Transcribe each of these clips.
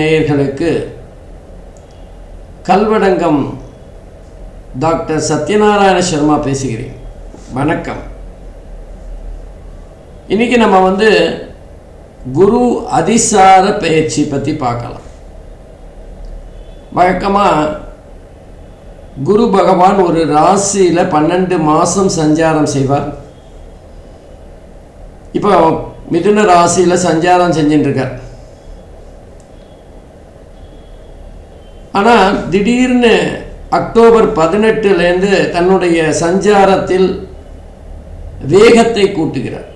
நேயர்களுக்கு கல்வடங்கம் டாக்டர் சத்யநாராயண சர்மா பேசுகிறேன். வணக்கம். இன்னைக்கு நம்ம வந்து குரு அதிசார பயிற்சி பற்றி பார்க்கலாம். வழக்கமாக குரு பகவான் ஒரு ராசியில் பன்னெண்டு மாதம் சஞ்சாரம் செய்வார். இப்போ மிதுன ராசியில் சஞ்சாரம் செஞ்சுட்டுருக்கார். ஆனால் திடீர்னு அக்டோபர் பதினெட்டுலேருந்து தன்னுடைய சஞ்சாரத்தில் வேகத்தை கூட்டுகிறார்.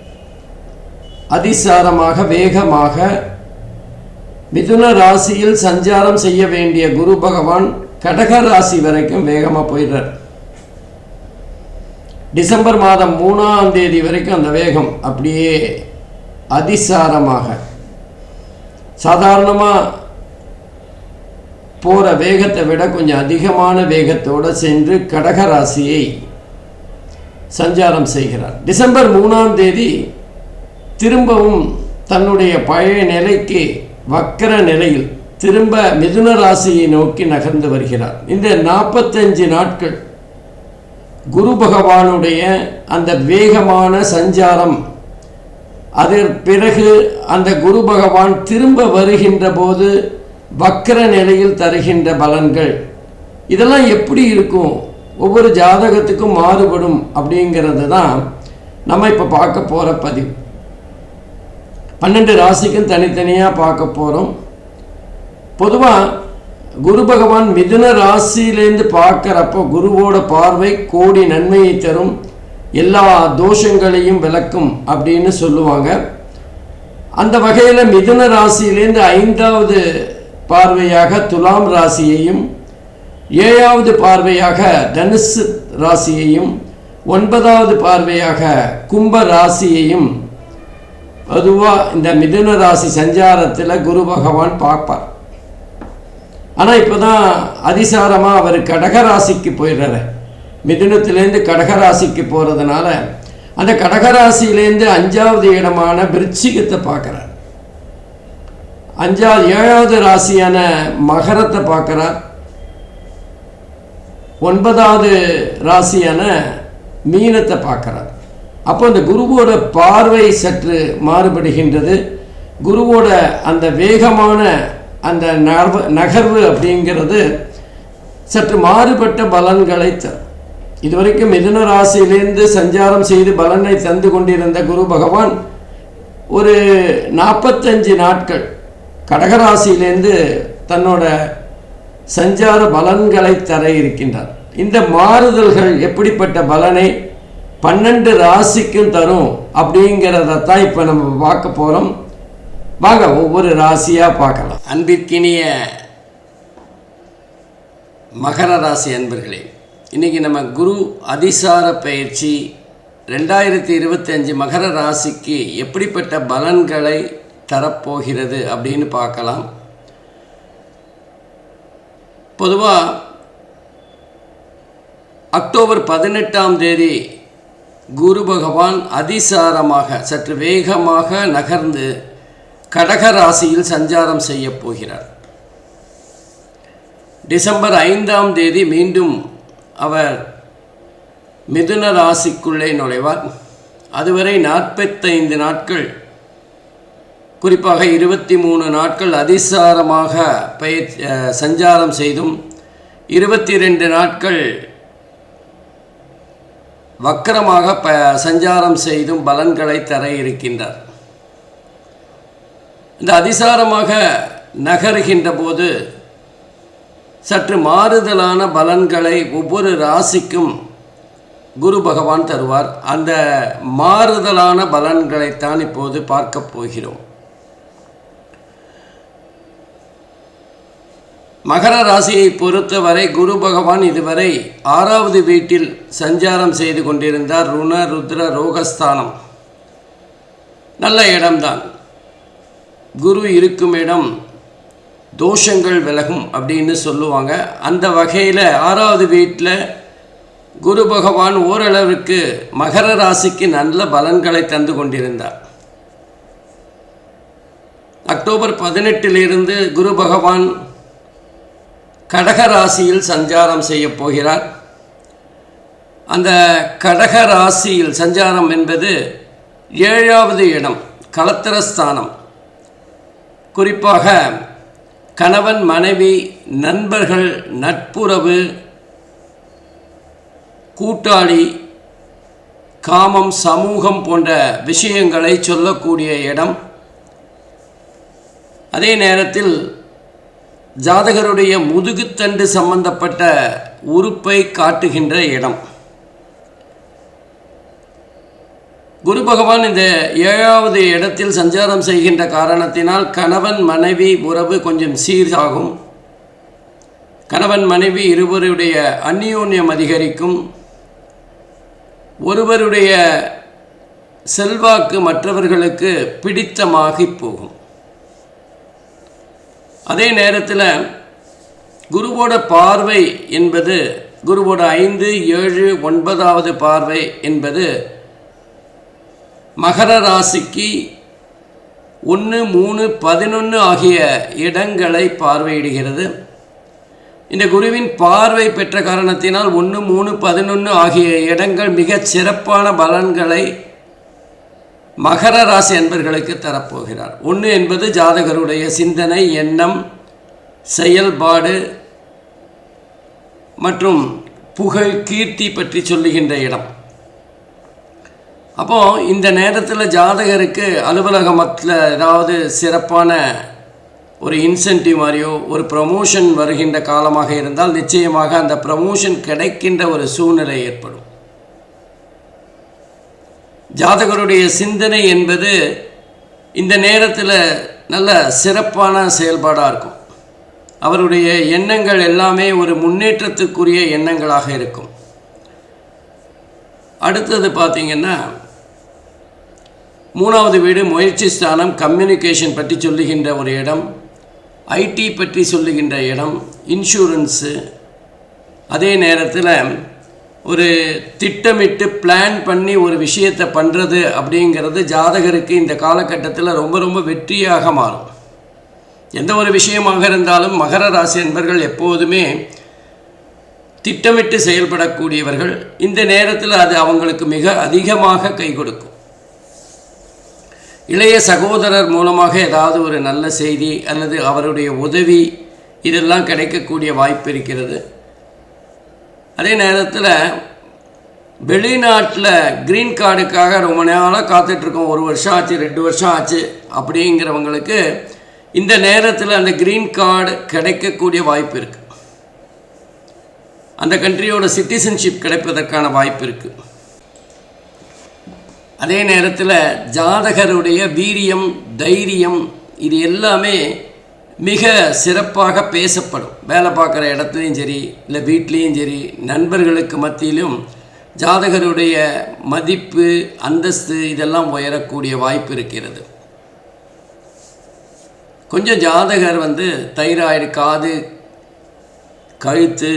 அதிசாரமாக வேகமாக மிதுன ராசியில் சஞ்சாரம் செய்ய வேண்டிய குரு பகவான் கடக ராசி வரைக்கும் வேகமாக போயிடுறார். டிசம்பர் மாதம் மூணாம் தேதி வரைக்கும் அந்த வேகம் அப்படியே அதிசாரமாக சாதாரணமாக போகிற வேகத்தை விட கொஞ்சம் அதிகமான வேகத்தோடு சென்று கடகராசியை சஞ்சாரம் செய்கிறார். டிசம்பர் மூணாம் தேதி திரும்பவும் தன்னுடைய பழைய நிலைக்கு வக்கர நிலையில் திரும்ப மிதுன ராசியை நோக்கி நகர்ந்து வருகிறார். இந்த நாற்பத்தஞ்சு நாட்கள் குரு பகவானுடைய அந்த வேகமான சஞ்சாரம் அதன் பிறகு அந்த குரு பகவான் திரும்ப வருகின்ற போது வக்கர நிலையில் தருகின்ற பலன்கள். இதெல்லாம் எப்படி இருக்கும்? ஒவ்வொரு ஜாதகத்துக்கும் மாறுபடும் அப்படிங்கிறது தான் நம்ம இப்போ பார்க்க போகிற பதிவு. பன்னெண்டு ராசிக்கும் தனித்தனியாக பார்க்க போகிறோம் பொதுவாக குரு பகவான் மிதுன ராசியிலேருந்து பார்க்குறப்போ குருவோட பார்வை கோடி நன்மையை தரும் எல்லா தோஷங்களையும் விளக்கும் அப்படின்னு சொல்லுவாங்க. அந்த வகையில் மிதுன ராசியிலேருந்து ஐந்தாவது பார்வையாக துலாம் ராசியையும் ஏழாவது பார்வையாக தனுசு ராசியையும் ஒன்பதாவது பார்வையாக கும்ப ராசியையும் பொதுவாக இந்த மிதுன ராசி சஞ்சாரத்தில் குரு பகவான் பார்ப்பார். ஆனால் இப்போ தான் அதிசாரமாக அவர் கடகராசிக்கு போயிடுறாரு. மிதுனத்திலேருந்து கடகராசிக்கு போகிறதுனால அந்த கடகராசியிலேருந்து அஞ்சாவது இடமான விருச்சிகத்தை பார்க்குறார். அஞ்சாவது ஏழாவது ராசியான மகரத்தை பார்க்குறார். ஒன்பதாவது ராசியான மீனத்தை பார்க்குறார். அப்போ அந்த குருவோட பார்வை சற்று மாறுபடுகின்றது. குருவோட அந்த வேகமான அந்த நகர்வு நகர்வு அப்படிங்கிறது சற்று மாறுபட்ட பலன்களை தரும் இதுவரைக்கும் மிதுன ராசியிலேருந்து சஞ்சாரம் செய்து பலனை தந்து கொண்டிருந்த குரு பகவான் ஒரு நாற்பத்தஞ்சு நாட்கள் கடகராசியிலேருந்து தன்னோட சஞ்சார பலன்களை தர இருக்கின்றார். இந்த மாறுதல்கள் எப்படிப்பட்ட பலனை பன்னெண்டு ராசிக்கும் தரும் அப்படிங்கிறத தான் இப்போ நம்ம பார்க்க போகிறோம் வாங்க ஒவ்வொரு ராசியாக பார்க்கலாம். அன்பிற்கினிய மகர ராசி அன்பர்களே இன்றைக்கி நம்ம குரு அதிசார பயிற்சி ரெண்டாயிரத்தி இருபத்தஞ்சு மகர ராசிக்கு எப்படிப்பட்ட பலன்களை தரப்போகிறது அப்படின்னு பார்க்கலாம். பொதுவாக அக்டோபர் பதினெட்டாம் தேதி குரு பகவான் அதிசாரமாக சற்று வேகமாக நகர்ந்து கடக ராசியில் சஞ்சாரம் செய்ய போகிறார். டிசம்பர் ஐந்தாம் தேதி மீண்டும் அவர் மிதுன ராசிக்குள்ளே நுழைவார். அதுவரை நாற்பத்தைந்து நாட்கள் குறிப்பாக இருபத்தி மூணு நாட்கள் அதிசாரமாக பயிற்சி சஞ்சாரம் செய்தும் இருபத்தி ரெண்டு நாட்கள் வக்கரமாக ப சஞ்சாரம் செய்தும் பலன்களை தர இருக்கின்றார். இந்த அதிசாரமாக நகருகின்ற போது சற்று மாறுதலான பலன்களை ஒவ்வொரு ராசிக்கும் குரு பகவான் தருவார். அந்த மாறுதலான பலன்களைத்தான் இப்போது பார்க்க போகிறோம். மகர ராசியை பொறுத்தவரை குரு பகவான் இதுவரை ஆறாவது வீட்டில் சஞ்சாரம் செய்து கொண்டிருந்தார். ருண ருத்ர ரோகஸ்தானம். நல்ல இடம்தான். குரு இருக்கும் இடம் தோஷங்கள் விலகும் அப்படின்னு சொல்லுவாங்க. அந்த வகையில் ஆறாவது வீட்டில் குரு பகவான் ஓரளவிற்கு மகர ராசிக்கு நல்ல பலன்களை தந்து கொண்டிருந்தார். அக்டோபர் பதினெட்டிலிருந்து குரு பகவான் கடக ராசியில் சஞ்சாரம் செய்ய போகிறார். அந்த கடக ராசியில் சஞ்சாரம் என்பது ஏழாவது இடம் கலத்திரஸ்தானம். குறிப்பாக கணவன் மனைவி நண்பர்கள் நட்புறவு கூட்டாளி காமம் சமூகம் போன்ற விஷயங்களை சொல்லக்கூடிய இடம். அதே நேரத்தில் ஜாதகருடைய முதுகுத்தண்டு சம்பந்தப்பட்ட உறுப்பை காட்டுகின்ற இடம். குரு பகவான் இந்த ஏழாவது இடத்தில் சஞ்சாரம் செய்கின்ற காரணத்தினால் கணவன் மனைவி உறவு கொஞ்சம் சீராகும் கணவன் மனைவி இருவருடைய அந்யோன்யம் அதிகரிக்கும். ஒருவருடைய செல்வாக்கு மற்றவர்களுக்கு பிடித்தமாகி போகும். அதே நேரத்தில் குருவோட பார்வை என்பது குருவோட ஐந்து ஏழு ஒன்பதாவது பார்வை என்பது மகர ராசிக்கு ஒன்று மூணு பதினொன்று ஆகிய இடங்களை பார்வையிடுகிறது. இந்த குருவின் பார்வை பெற்ற காரணத்தினால் ஒன்று மூணு பதினொன்று ஆகிய இடங்கள் மிகச் சிறப்பான பலன்களை மகர ராசி அன்பர்களுக்கு தரப்போகிறார். ஒன்று என்பது ஜாதகருடைய சிந்தனை எண்ணம் செயல்பாடு மற்றும் புகழ் கீர்த்தி பற்றி சொல்லுகின்ற இடம். அப்போ இந்த நேரத்தில் ஜாதகருக்கு அலுவலகமத்தில் ஏதாவது சிறப்பான ஒரு இன்சென்டிவ் மாதிரியோ ஒரு ப்ரமோஷன் வருகின்ற காலமாக இருந்தால் நிச்சயமாக அந்த ப்ரமோஷன் கிடைக்கின்ற ஒரு சூழ்நிலை ஏற்படும். ஜாதகருடைய சிந்தனை என்பது இந்த நேரத்தில் நல்ல சிறப்பான செயல்பாடாக இருக்கும். அவருடைய எண்ணங்கள் எல்லாமே ஒரு முன்னேற்றத்துக்குரிய எண்ணங்களாக இருக்கும். அடுத்தது பார்த்திங்கன்னா மூணாவது வீடு முயற்சி ஸ்தானம் கம்யூனிகேஷன் பற்றி சொல்லுகின்ற ஒரு இடம் ஐடி பற்றி சொல்லுகின்ற இடம் இன்சூரன்ஸு அதே நேரத்தில் ஒரு திட்டமிட்டு பிளான் பண்ணி ஒரு விஷயத்தை பண்ணுறது அப்படிங்கிறது ஜாதகருக்கு இந்த காலகட்டத்தில் ரொம்ப ரொம்ப வெற்றியாக மாறும். எந்த ஒரு விஷயமாக இருந்தாலும் மகர ராசி என்பர்கள் எப்போதுமே திட்டமிட்டு செயல்படக்கூடியவர்கள் இந்த நேரத்தில் அது அவங்களுக்கு மிக அதிகமாக கை கொடுக்கும். இளைய சகோதரர் மூலமாக ஏதாவது ஒரு நல்ல செய்தி அல்லது அவருடைய உதவி இதெல்லாம் கிடைக்கக்கூடிய வாய்ப்பு இருக்கிறது. அதே நேரத்தில் வெளிநாட்டில் க்ரீன் கார்டுக்காக ரொம்ப நேரம் காத்துட்ருக்கோம். ஒரு வருஷம் ஆச்சு ரெண்டு வருஷம் ஆச்சு அப்படிங்கிறவங்களுக்கு இந்த நேரத்தில் அந்த க்ரீன் கார்டு கிடைக்கக்கூடிய வாய்ப்பு இருக்குது அந்த கண்ட்ரியோட சிட்டிசன்ஷிப் கிடைப்பதற்கான வாய்ப்பு இருக்குது அதே நேரத்தில் ஜாதகருடைய வீரியம் தைரியம் இது எல்லாமே மிக சிறப்பாக பேசப்படும். வேலை பார்க்குற இடத்துலையும் சரி இல்லை வீட்லேயும் சரி நண்பர்களுக்கு மத்தியிலும் ஜாதகருடைய மதிப்பு அந்தஸ்து இதெல்லாம் உயரக்கூடிய வாய்ப்பு இருக்கிறது. கொஞ்சம் ஜாதகர் வந்து தைராய்டு காது கழுத்து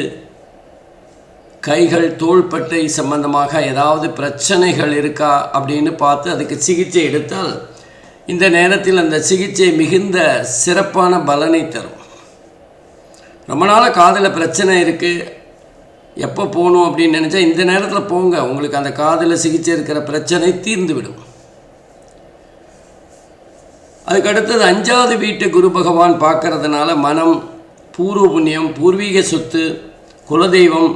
கைகள் தோள்பட்டை சம்பந்தமாக ஏதாவது பிரச்சனைகள் இருக்கா அப்படின்னு பார்த்து அதுக்கு சிகிச்சை எடுத்தால் இந்த நேரத்தில் அந்த சிகிச்சை மிகுந்த சிறப்பான பலனை தரும். ரொம்ப நாளாக காதில் பிரச்சனை இருக்குது எப்போ போகணும் அப்படின்னு நினச்சா இந்த நேரத்தில் போங்க. உங்களுக்கு அந்த காதில் சிகிச்சை இருக்கிற பிரச்சனை தீர்ந்துவிடும். அதுக்கடுத்தது அதுக்கு அடுத்தது அஞ்சாவது வீட்டு குரு பகவான் பார்க்கறதுனால மனம் பூர்வ புண்ணியம் பூர்வீக சொத்து குலதெய்வம்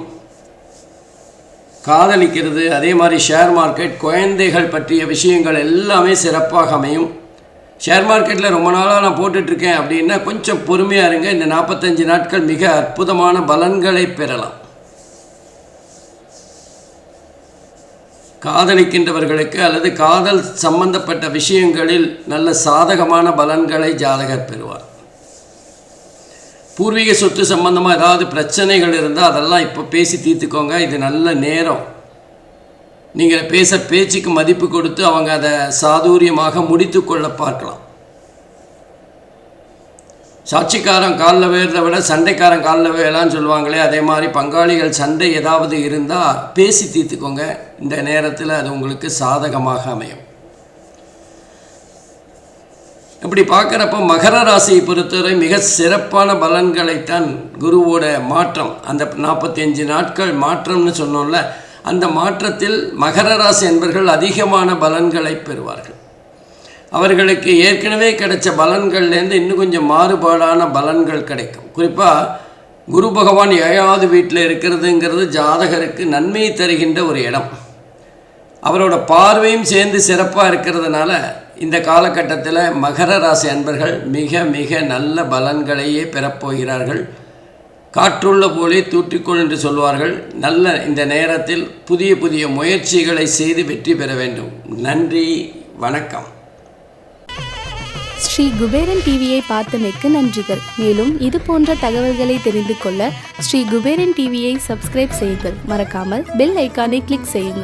காதலிக்கிறது அதே மாதிரி ஷேர் மார்க்கெட் குழந்தைகள் பற்றிய விஷயங்கள் எல்லாமே சிறப்பாக அமையும். ஷேர் மார்க்கெட்டில் ரொம்ப நாளாக நான் போட்டுட்ருக்கேன் அப்படின்னா கொஞ்சம் பொறுமையாக இருங்க. இந்த நாற்பத்தஞ்சு நாட்கள் மிக அற்புதமான பலன்களை பெறலாம். காதலிக்கின்றவர்களுக்கு அல்லது காதல் சம்பந்தப்பட்ட விஷயங்களில் நல்ல சாதகமான பலன்களை ஜாதகர் பெறுவார். பூர்வீக சொத்து சம்பந்தமாக ஏதாவது பிரச்சனைகள் இருந்தால் அதெல்லாம் இப்போ பேசி தீர்த்துக்கோங்க. இது நல்ல நேரம். நீங்கள் பேச பேச்சுக்கு மதிப்பு கொடுத்து அவங்க அதை சாதுரியமாக முடித்து கொள்ள பார்க்கலாம். சாட்சிக்காரன் காலில் வேறதை விட சண்டைக்காரன் காலில் வேலான்னு சொல்லுவாங்களே அதே மாதிரி பங்காளிகள் சண்டை ஏதாவது இருந்தால் பேசி தீர்த்துக்கோங்க. இந்த நேரத்தில் அது உங்களுக்கு சாதகமாக அமையும். இப்படி பார்க்குறப்ப மகர ராசியை பொறுத்தவரை மிக சிறப்பான பலன்களைத்தான் குருவோட மாற்றம் அந்த நாற்பத்தஞ்சு நாட்கள் மாற்றம்னு சொன்னோம்ல அந்த மாற்றத்தில் மகர ராசி என்பர்கள் அதிகமான பலன்களை பெறுவார்கள். அவர்களுக்கு ஏற்கனவே கிடைச்ச பலன்கள்லேருந்து இன்னும் கொஞ்சம் மாறுபாடான பலன்கள் கிடைக்கும். குறிப்பாக குரு பகவான் ஏழாவது வீட்டில் இருக்கிறதுங்கிறது ஜாதகருக்கு நன்மையை தருகின்ற ஒரு இடம். அவரோட பார்வையும் சேர்ந்து சிறப்பாக இருக்கிறதுனால இந்த காலகட்டத்தில் மகர ராசி அன்பர்கள் மிக மிக நல்ல பலன்களையே பெறப்போகிறார்கள். காற்றுள்ள போலே தூற்றிக்கொள் என்று சொல்வார்கள். நல்ல இந்த நேரத்தில் புதிய புதிய முயற்சிகளை செய்து வெற்றி பெற வேண்டும். நன்றி வணக்கம். ஸ்ரீ குபேரன் டிவியை பார்த்தமைக்கு நன்றிகள். மேலும் இது போன்ற தகவல்களை தெரிந்து கொள்ள ஸ்ரீ குபேரன் டிவியை சப்ஸ்கிரைப் செய்யுங்கள். மறக்காமல் பெல் ஐக்கானை கிளிக் செய்யுங்கள்.